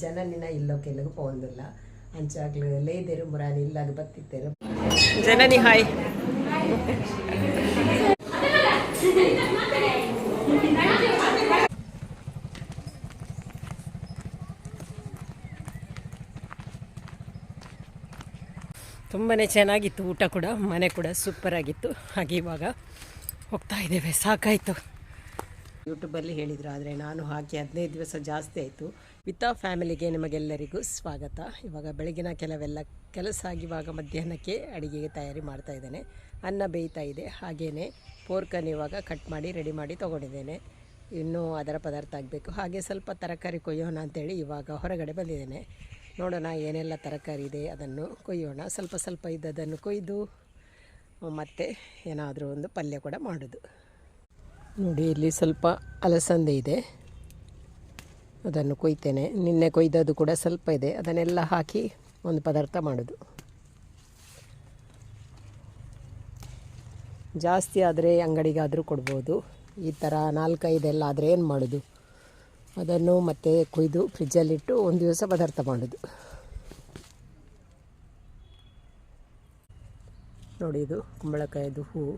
ಜನನಿನ ಇಲ್ಲೋ ಕೆಲವು ಪೋಂದಿಲ್ಲ ಅಂಚಾಗ್ಲು ಲೇದೇರು ಮುರಾನಿ ಇಲ್ಲಾಗ ಬತ್ತಿತ್ತೇರು. ಜನನಿ ಹಾಯ್. ತುಂಬಾ ಚೆನ್ನಾಗಿತ್ತು ಊಟ ಕೂಡ, ಮನೆ ಕೂಡ ಸೂಪರ್ ಆಗಿತ್ತು. ಹಾಗೆ ಇವಾಗ ಹೋಗ್ತಾ ಇದ್ದೇವೆ. ಸಾಕಾಯಿತು. ಯೂಟ್ಯೂಬಲ್ಲಿ ಹೇಳಿದರು, ಆದರೆ ನಾನು ಹಾಕಿ ಹದಿನೈದು ದಿವಸ ಜಾಸ್ತಿ ಆಯಿತು. ವಿತ್ ಫ್ಯಾಮಿಲಿಗೆ ನಿಮಗೆಲ್ಲರಿಗೂ ಸ್ವಾಗತ. ಇವಾಗ ಬೆಳಗಿನ ಕೆಲವೆಲ್ಲ ಕೆಲಸ ಆಗಿವಾಗ ಮಧ್ಯಾಹ್ನಕ್ಕೆ ಅಡುಗೆಗೆ ತಯಾರಿ ಮಾಡ್ತಾ ಇದ್ದೇನೆ. ಅನ್ನ ಬೇಯ್ತಾ ಇದೆ. ಹಾಗೆಯೇ ಪೋರ್ಕನ್ನು ಇವಾಗ ಕಟ್ ಮಾಡಿ, ರೆಡಿ ಮಾಡಿ ತೊಗೊಂಡಿದ್ದೇನೆ. ಇನ್ನೂ ಅದರ ಪದಾರ್ಥ ಆಗಬೇಕು. ಹಾಗೆ ಸ್ವಲ್ಪ ತರಕಾರಿ ಕೊಯ್ಯೋಣ ಅಂತೇಳಿ ಇವಾಗ ಹೊರಗಡೆ ಬಂದಿದ್ದೇನೆ. ನೋಡೋಣ ಏನೆಲ್ಲ ತರಕಾರಿ ಇದೆ, ಅದನ್ನು ಕೊಯ್ಯೋಣ. ಸ್ವಲ್ಪ ಸ್ವಲ್ಪ ಇದ್ದದನ್ನು ಕೊಯ್ದು ಮತ್ತು ಏನಾದರೂ ಒಂದು ಪಲ್ಯ ಕೂಡ ಮಾಡೋದು. ನೋಡಿ, ಇಲ್ಲಿ ಸ್ವಲ್ಪ ಅಲಸಂದೆ ಇದೆ. ಅದನ್ನು ಕೊಯ್ತೇನೆ. ನಿನ್ನೆ ಕೊಯ್ದದ್ದು ಕೂಡ ಸ್ವಲ್ಪ ಇದೆ. ಅದನ್ನೆಲ್ಲ ಹಾಕಿ ಒಂದು ಪದಾರ್ಥ ಮಾಡೋದು. ಜಾಸ್ತಿ ಆದರೆ ಅಂಗಡಿಗಾದರೂ ಕೊಡ್ಬೋದು. ಈ ಥರ ನಾಲ್ಕೈದೆಲ್ಲ ಆದರೆ ಏನು ಮಾಡೋದು? ಅದನ್ನು ಮತ್ತೆ ಕೊಯ್ದು ಫ್ರಿಜ್ಜಲ್ಲಿಟ್ಟು ಒಂದು ದಿವಸ ಪದಾರ್ಥ ಮಾಡೋದು. ನೋಡಿ, ಇದು ಕುಂಬಳಕಾಯಿದು ಹೂವು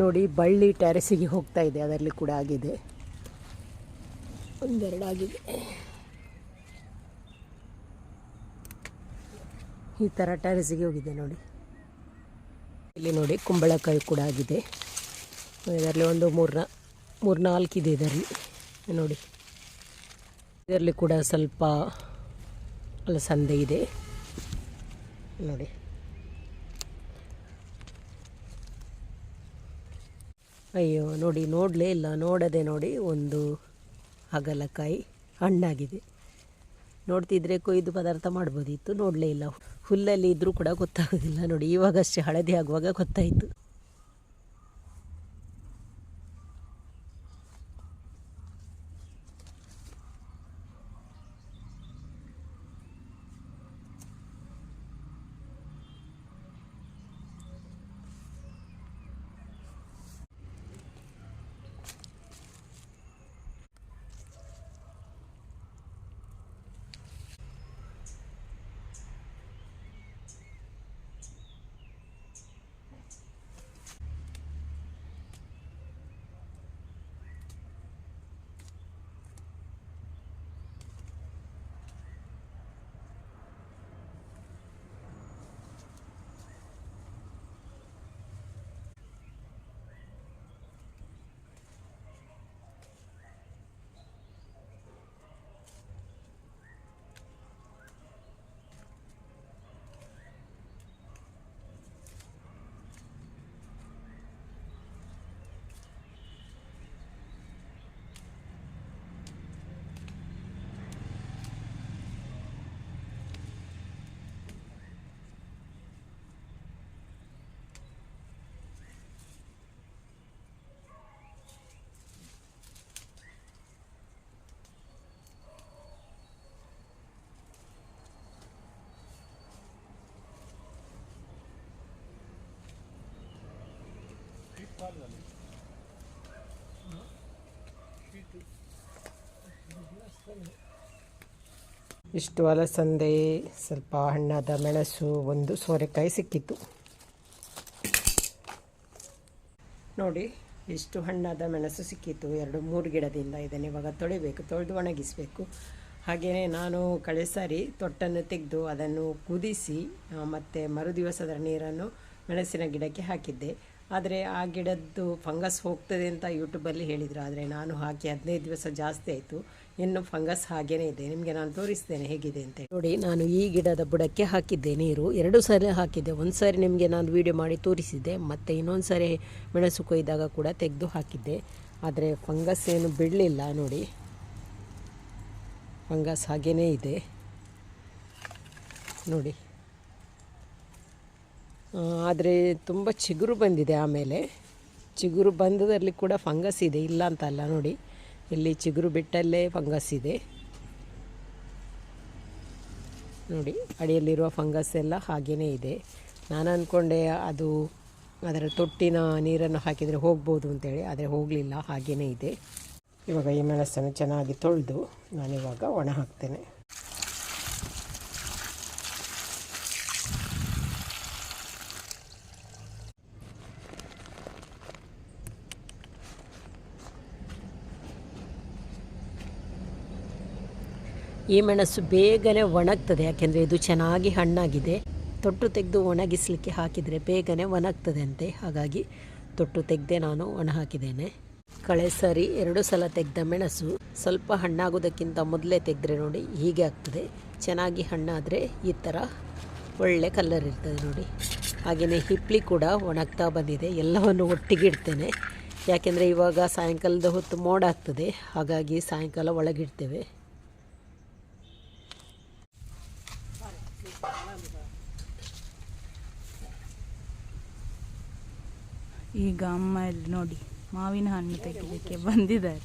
ನೋಡಿ ಬಳ್ಳಿ ಟ್ಯಾರೆಸಿಗೆ ಹೋಗ್ತಾ ಇದೆ, ಅದರಲ್ಲಿ ಕೂಡ ಆಗಿದೆ. ಒಂದೆರಡು ಆಗಿದೆ ಈ ಥರ ಟ್ಯಾರೆಸಿಗೆ ಹೋಗಿದೆ ನೋಡಿ. ಇಲ್ಲಿ ನೋಡಿ ಕುಂಬಳಕಾಯಿ ಕೂಡ ಆಗಿದೆ. ಇದರಲ್ಲಿ ಒಂದು ಮೂರ್ನ, ಮೂರ್ನಾಲ್ಕು ಇದೆ ಇದರಲ್ಲಿ. ನೋಡಿ. ಇದರಲ್ಲಿ ಕೂಡ ಸ್ವಲ್ಪ ಅಲಸಂದೆ ಇದೆ. ನೋಡಿ. ಅಯ್ಯೋ, ನೋಡಿ, ನೋಡಲೇ ಇಲ್ಲ. ನೋಡದೆ ನೋಡಿ ಒಂದು ಹಾಗಲಕಾಯಿ ಹಣ್ಣಾಗಿದೆ. ನೋಡ್ತಿದ್ರೆ ಕೊಯ್ದು ಪದಾರ್ಥ ಮಾಡ್ಬೋದಿತ್ತು. ನೋಡಲೇ ಇಲ್ಲ. ಹುಲ್ಲಲ್ಲಿ ಇದ್ದರೂ ಕೂಡ ಗೊತ್ತಾಗೋದಿಲ್ಲ. ನೋಡಿ, ಇವಾಗಷ್ಟೇ ಹಳದಿ ಆಗುವಾಗ ಗೊತ್ತಾಯಿತು. ಇಷ್ಟು ಅಲಸಂದೆ, ಸ್ವಲ್ಪ ಹಣ್ಣಾದ ಮೆಣಸು, ಒಂದು ಸೋರೆಕಾಯಿ ಸಿಕ್ಕಿತ್ತು. ನೋಡಿ, ಇಷ್ಟು ಹಣ್ಣಾದ ಮೆಣಸು ಸಿಕ್ಕಿತ್ತು. ಎರಡು ಮೂರು ಗಿಡದಿಂದ ಇದನ್ನು ಇವಾಗ ತೊಳಿಬೇಕು, ತೊಳೆದು ಒಣಗಿಸಬೇಕು. ಹಾಗೆಯೇ ನಾನು ಕಳೆ ಸಾರಿ ತೊಟ್ಟನ್ನು ತೆಗೆದು ಅದನ್ನು ಕುದಿಸಿ ಮತ್ತು ಮರುದಿವಸದ ನೀರನ್ನು ಮೆಣಸಿನ ಗಿಡಕ್ಕೆ ಹಾಕಿದ್ದೆ. ಆದರೆ ಆ ಗಿಡದ್ದು ಫಂಗಸ್ ಹೋಗ್ತದೆ ಅಂತ ಯೂಟ್ಯೂಬಲ್ಲಿ ಹೇಳಿದರು. ಆದರೆ ನಾನು ಹಾಕಿ ಹದಿನೈದು ದಿವಸ ಜಾಸ್ತಿ ಆಯಿತು. ಇನ್ನು ಫಂಗಸ್ ಹಾಗೇನೇ ಇದೆ. ನಿಮಗೆ ನಾನು ತೋರಿಸ್ತೇನೆ ಹೇಗಿದೆ ಅಂತ ನೋಡಿ, ನಾನು ಈ ಗಿಡದ ಬುಡಕ್ಕೆ ಹಾಕಿದ್ದೆ ನೀರು. ಎರಡು ಸಾರಿ ಹಾಕಿದ್ದೆ. ಒಂದು ಸಾರಿ ನಿಮಗೆ ನಾನು ವಿಡಿಯೋ ಮಾಡಿ ತೋರಿಸಿದ್ದೆ. ಮತ್ತು ಇನ್ನೊಂದು ಸಾರಿ ಮೆಣಸು ಕೊಯ್ದಾಗ ಕೂಡ ತೆಗೆದು ಹಾಕಿದ್ದೆ. ಆದರೆ ಫಂಗಸ್ ಏನು ಬಿಡಲಿಲ್ಲ ನೋಡಿ. ಫಂಗಸ್ ಹಾಗೇನೇ ಇದೆ. ನೋಡಿ. ಆದರೆ ತುಂಬ ಚಿಗುರು ಬಂದಿದೆ ಆಮೇಲೆ. ಚಿಗುರು ಬಂದದಲ್ಲಿ ಕೂಡ ಫಂಗಸ್ ಇದೆ, ಇಲ್ಲ ಅಂತ ಅಲ್ಲ ನೋಡಿ. ಇಲ್ಲಿ ಚಿಗುರು ಬಿಟ್ಟಲ್ಲೇ ಫಂಗಸ್ ಇದೆ. ನೋಡಿ, ಅಡಿಯಲ್ಲಿರುವ ಫಂಗಸ್ ಎಲ್ಲ ಹಾಗೇ ಇದೆ. ನಾನು ಅಂದ್ಕೊಂಡೆ ಅದು ಅದರ ತೊಟ್ಟಿನ ನೀರನ್ನು ಹಾಕಿದರೆ ಹೋಗ್ಬೋದು ಅಂತೇಳಿ, ಆದರೆ ಹೋಗಲಿಲ್ಲ ಹಾಗೇ ಇದೆ. ಇವಾಗ ಈ ಮೆಣಸನ್ನು ಚೆನ್ನಾಗಿ ತೊಳೆದು ನಾನಿವಾಗ ಒಣ ಹಾಕ್ತೇನೆ. ಈ ಮೆಣಸು ಬೇಗನೆ ಒಣಗ್ತದೆ, ಯಾಕೆಂದರೆ ಇದು ಚೆನ್ನಾಗಿ ಹಣ್ಣಾಗಿದೆ. ತೊಟ್ಟು ತೆಗೆದು ಒಣಗಿಸಲಿಕ್ಕೆ ಹಾಕಿದರೆ ಬೇಗನೆ ಒಣಗ್ತದೆ ಅಂತೆ ಹಾಗಾಗಿ ತೊಟ್ಟು ತೆಗೆದೇ ನಾನು ಒಣ ಹಾಕಿದ್ದೇನೆ ಕಳೆ ಸರಿ ಎರಡು ಸಲ ತೆಗೆದ ಮೆಣಸು ಸ್ವಲ್ಪ ಹಣ್ಣಾಗೋದಕ್ಕಿಂತ ಮೊದಲೇ ತೆಗೆದ್ರೆ ನೋಡಿ ಹೀಗೆ ಆಗ್ತದೆ. ಚೆನ್ನಾಗಿ ಹಣ್ಣಾದರೆ ಈ ಥರ ಒಳ್ಳೆ ಕಲರ್ ಇರ್ತದೆ ನೋಡಿ. ಹಾಗೆಯೇ ಹಿಪ್ಲಿ ಕೂಡ ಒಣಗ್ತಾ ಬಂದಿದೆ. ಎಲ್ಲವನ್ನು ಒಟ್ಟಿಗೆ ಇಡ್ತೇನೆ. ಯಾಕೆಂದರೆ ಇವಾಗ ಸಾಯಂಕಾಲದ ಹೊತ್ತು ಮೋಡ ಆಗ್ತದೆ. ಹಾಗಾಗಿ ಸಾಯಂಕಾಲ ಒಳಗಿಡ್ತೇವೆ. ಈಗ ಅಮ್ಮ ಇಲ್ಲಿ ನೋಡಿ, ಮಾವಿನ ಹಣ್ಣು ತೆಗಿಲಿಕ್ಕೆ ಬಂದಿದ್ದಾರೆ.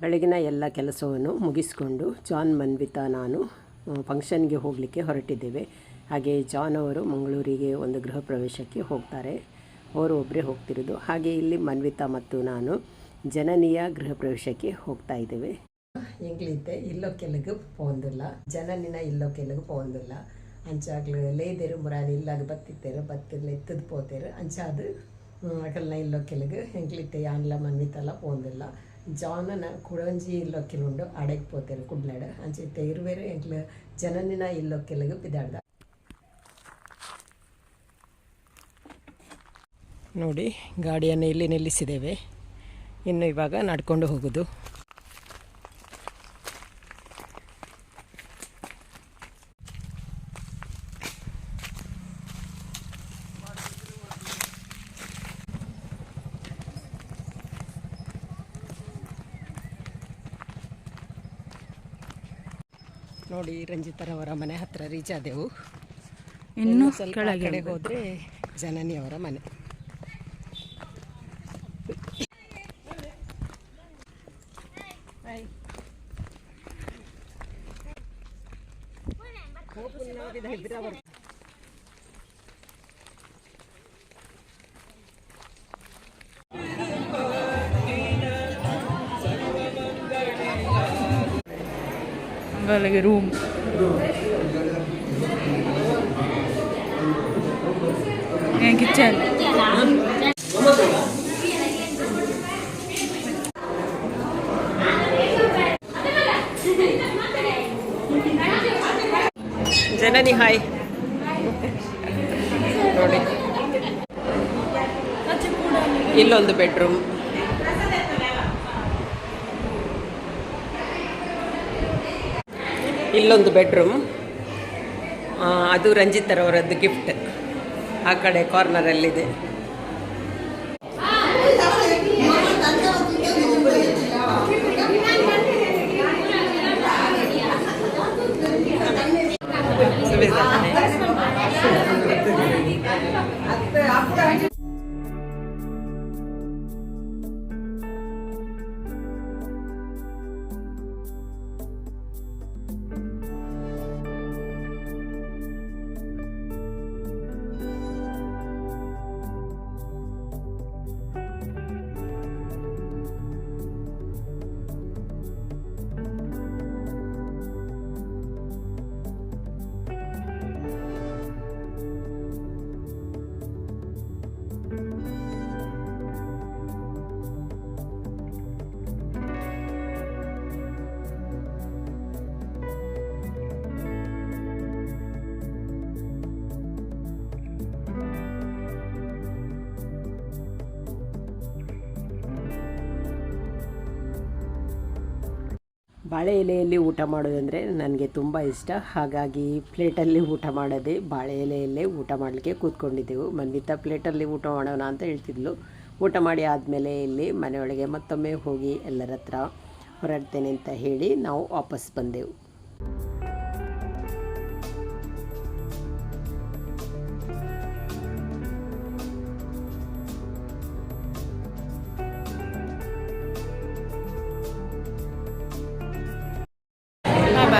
ಬೆಳಗಿನ ಎಲ್ಲ ಕೆಲಸವನ್ನು ಮುಗಿಸಿಕೊಂಡು ಜಾನ್ ಮನ್ವಿತಾ ನಾನು ಫಂಕ್ಷನ್ಗೆ ಹೋಗಲಿಕ್ಕೆ ಹೊರಟಿದ್ದೇವೆ. ಹಾಗೆ ಜಾನ್ ಅವರು ಮಂಗಳೂರಿಗೆ ಒಂದು ಗೃಹ ಪ್ರವೇಶಕ್ಕೆ ಹೋಗ್ತಾರೆ. ಅವರು ಒಬ್ಬರೇ ಹೋಗ್ತಿರೋದು. ಹಾಗೆ ಇಲ್ಲಿ ಮನ್ವಿತಾ ಮತ್ತು ನಾನು ಜನನಿಯ ಗೃಹ ಪ್ರವೇಶಕ್ಕೆ ಹೋಗ್ತಾ ಇದ್ದೇವೆ. ಇಲ್ಲೋ ಕೆಲ್ಗು ಪೋಂದಿಲ್ಲ ಜನನಿನ ಇಲ್ಲೋ ಕೆಲಗು ಪೋಂದಿಲ್ಲ ಅಂಚಾಗ್ಲು ಲೇದೇರು ಮುರಾನಿ ಇಲ್ಲಾಗ ಬತ್ತಿತ್ತೇರು ಬತ್ತಿಲ್ಲ ಎತ್ತದು ಪೋತೇರು. ಅಂಚಾದು ಅಕಲ್ನ ಇಲ್ಲೊಕ್ಕೆಲಗು ಎಂಗ್ಲಿತ್ತೆ ಯಾನ್ಲ ಮನ್ವಿತಲ್ಲ ಪೋಂದಿಲ್ಲ ಜಾನನ ಕುಡಂಜಿ ಇಲ್ಲೊಕ್ಕೆಲುಂಡು ಅಡೆಗೆ ಪೋತೇರು ಕುಡ್ಲಾಡು. ಅಂಚೆ ಇರುವೇರು ಹೆಂಗ್ಲ ಜನನಿನ ಇಲ್ಲೋ ಕೆಲಗು ಬಿದಾಡ್ದ ನೋಡಿ ಗಾಡಿಯನ್ನು ಇಲ್ಲಿ ನಿಲ್ಲಿಸಿದ್ದೇವೆ. ಇನ್ನು ಇವಾಗ ನಡ್ಕೊಂಡು ಹೋಗೋದು. ನೋಡಿ ರಂಜಿತರವರ ಮನೆ ಹತ್ರ ರೀಚ್ ಆದೆವು. ಇನ್ನು ಸ್ವಲ್ಪ ಕಡೆ ಹೋದರೆ ಜನನಿಯವರ ಮನೆ. ay lagi room. Yang kecil Janani hi. ನೋಡಿ. ಇಲ್ಲೊಂದು ಬೆಡ್ರೂಮ್. ಇಲ್ಲೊಂದು ಬೆಡ್ರೂಮ್. ಅದು ರಂಜಿತರವರದ್ದು ಗಿಫ್ಟ್. ಆ ಕಡೆ ಕಾರ್ನರಲ್ಲಿದೆ ಬಾಳೆ ಎಲೆಯಲ್ಲಿ ಊಟ ಮಾಡೋದಂದರೆ ನನಗೆ ತುಂಬ ಇಷ್ಟ. ಹಾಗಾಗಿ ಪ್ಲೇಟಲ್ಲಿ ಊಟ ಮಾಡೋದೇ ಬಾಳೆ ಎಲೆಯಲ್ಲೇ ಊಟ ಮಾಡಲಿಕ್ಕೆ ಕೂತ್ಕೊಂಡಿದ್ದೆವು. ಮನ್ವಿತ, ಪ್ಲೇಟಲ್ಲಿ ಊಟ ಮಾಡೋಣ ಅಂತ ಹೇಳ್ತಿದ್ಲು. ಊಟ ಮಾಡಿ ಆದಮೇಲೆ ಇಲ್ಲಿ ಮನೆಯೊಳಗೆ ಮತ್ತೊಮ್ಮೆ ಹೋಗಿ ಎಲ್ಲರ ಹತ್ರ ಹೊರಡ್ತೇನೆ ಅಂತ ಹೇಳಿ ನಾವು ವಾಪಸ್ ಬಂದೆವು.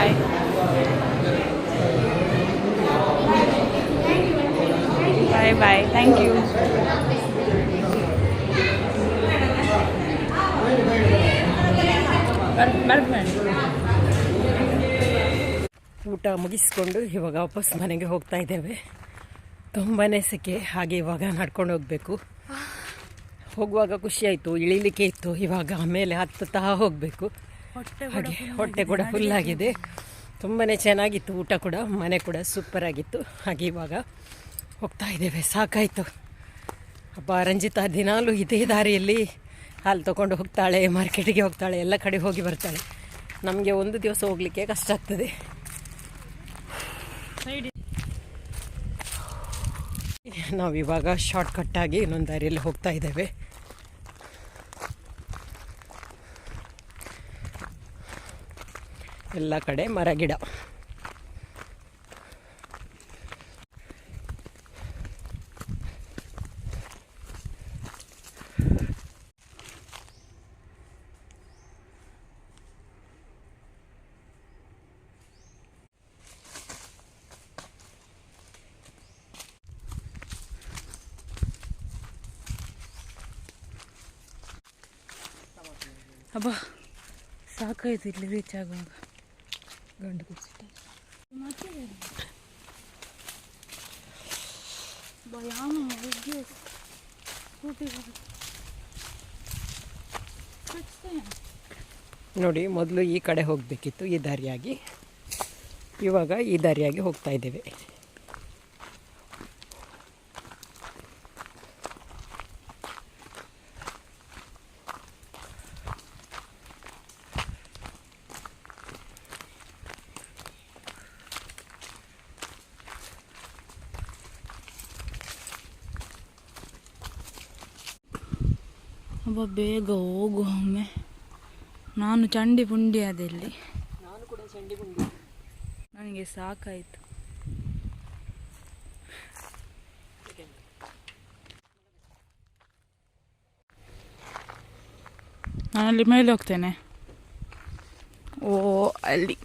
Bye. Bye bye. Thank you. ಊಟ ಮುಗಿಸ್ಕೊಂಡು ಇವಾಗ ವಾಪಸ್ ಮನೆಗೆ ಹೋಗ್ತಾ ಇದ್ದೇವೆ ತುಂಬಾ ಸೆಕೆ ಹಾಗೆ ಇವಾಗ ನಡ್ಕೊಂಡು ಹೋಗಬೇಕು ಹೋಗುವಾಗ ಖುಷಿ ಆಯ್ತು ಇಳಿಲಿಕ್ಕೆ ಇತ್ತು ಇವಾಗ ಆಮೇಲೆ ಹತ್ತುತ್ತಾ ಹೋಗಬೇಕು ಹಾಗೆ ಹೊಟ್ಟೆ ಕೂಡ ಫುಲ್ಲಾಗಿದೆ ತುಂಬಾ ಚೆನ್ನಾಗಿತ್ತು ಊಟ ಕೂಡ ಮನೆ ಕೂಡ ಸೂಪರ್ ಆಗಿತ್ತು. ಹಾಗೆ ಇವಾಗ ಹೋಗ್ತಾ ಇದ್ದೇವೆ. ಸಾಕಾಯಿತು. ಅಪ್ಪ ರಂಜಿತಾ ದಿನಾಲೂ ಇದೇ ದಾರಿಯಲ್ಲಿ ಹಾಲು ತೊಗೊಂಡು ಹೋಗ್ತಾಳೆ ಮಾರ್ಕೆಟಿಗೆ ಹೋಗ್ತಾಳೆ ಎಲ್ಲ ಕಡೆ ಹೋಗಿ ಬರ್ತಾಳೆ. ನಮಗೆ ಒಂದು ದಿವಸ ಹೋಗಲಿಕ್ಕೆ ಕಷ್ಟ ಆಗ್ತದೆ. ನಾವಿವಾಗ ಶಾರ್ಟ್ಕಟ್ಟಾಗಿ ಇನ್ನೊಂದು ದಾರಿಯಲ್ಲಿ ಹೋಗ್ತಾ ಇದ್ದೇವೆ. ಎಲ್ಲ ಕಡೆ ಮರ ಗಿಡ. ಅಬ್ಬಾ ಸಾಕಾಯ್ತು ಇಲ್ಲಿ ರೀಚ್ ಆಗುವಾಗ. ಗಂಡು ಕುಡಿಸಿಟ್ಟೆ ನೋಡಿ ಮೊದಲು ಈ ಕಡೆ ಹೋಗಬೇಕಿತ್ತು ಈ ದಾರಿಯಾಗಿ. ಇವಾಗ ಈ ದಾರಿಯಾಗಿ ಹೋಗ್ತಾ ಇದ್ದೇವೆ. ಅಬ್ಬ ಬೇಗ ಹೋಗು ಒಮ್ಮೆ. ನಾನು ಚಂಡಿ ಪುಂಡಿ ಅದಲ್ಲಿ. ನಾನು ಕೂಡ ಚಂಡಿ ಪುಂಡಿ. ನನಗೆ ಸಾಕಾಯಿತು. ನಾನಲ್ಲಿ ಮೇಲೆ ಹೋಗ್ತೇನೆ ಓ ಅಲ್ಲಿ.